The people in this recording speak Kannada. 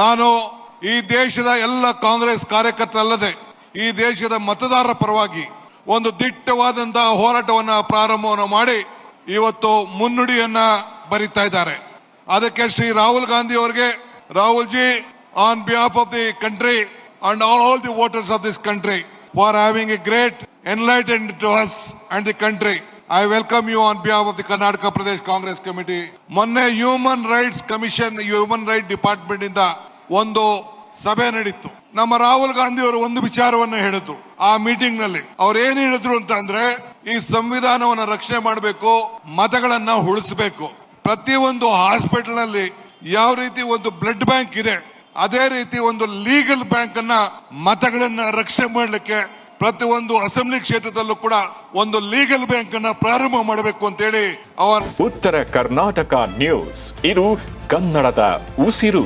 ನಾನು ಈ ದೇಶದ ಎಲ್ಲ ಕಾಂಗ್ರೆಸ್ ಕಾರ್ಯಕರ್ತರಲ್ಲದೆ ಈ ದೇಶದ ಮತದಾರರ ಪರವಾಗಿ ಒಂದು ದಿಟ್ಟವಾದಂತಹ ಹೋರಾಟವನ್ನು ಪ್ರಾರಂಭವನ್ನು ಮಾಡಿ ಇವತ್ತು ಮುನ್ನುಡಿಯನ್ನ ಬರೀತಾ ಇದ್ದಾರೆ. ಅದಕ್ಕೆ ಶ್ರೀ ರಾಹುಲ್ ಗಾಂಧಿ ಅವರಿಗೆ, Rahul ji on behalf of the country and all the voters of this country for having a great enlightened to us and the country I welcome you on behalf of the Karnataka Pradesh Congress committee ಮೊನ್ನೆ human rights commission human right department ಇಂದ ಒಂದು ಸಭೆ ನಡೀತು. ನಮ್ಮ ರಾಹುಲ್ ಗಾಂಧಿ ಅವರು ಒಂದು ವಿಚಾರವನ್ನು ಹೇಳಿದ್ರು. ಆ ಮೀಟಿಂಗ್ನಲ್ಲಿ ಅವ್ರು ಏನ್ ಹೇಳಿದ್ರು ಅಂತ ಅಂದ್ರೆ, ಈ ಸಂವಿಧಾನವನ್ನ ರಕ್ಷಣೆ ಮಾಡಬೇಕು, ಮತಗಳನ್ನ ಉಳಿಸಬೇಕು. ಪ್ರತಿಯೊಂದು ಹಾಸ್ಪಿಟಲ್ನಲ್ಲಿ ಯಾವ ರೀತಿ ಒಂದು ಬ್ಲಡ್ ಬ್ಯಾಂಕ್ ಇದೆ, ಅದೇ ರೀತಿ ಒಂದು ಲೀಗಲ್ ಬ್ಯಾಂಕ್ ಅನ್ನ ಮತಗಳನ್ನ ರಕ್ಷಣೆ ಮಾಡಲಿಕ್ಕೆ ಪ್ರತಿಯೊಂದು ಅಸೆಂಬ್ಲಿ ಕ್ಷೇತ್ರದಲ್ಲೂ ಕೂಡ ಒಂದು ಲೀಗಲ್ ಬ್ಯಾಂಕ್ ಅನ್ನ ಪ್ರಾರಂಭ ಮಾಡಬೇಕು ಅಂತೇಳಿ ಅವರ ಉತ್ತರ ಕರ್ನಾಟಕ ನ್ಯೂಸ್. ಇದು ಕನ್ನಡದ ಉಸಿರು.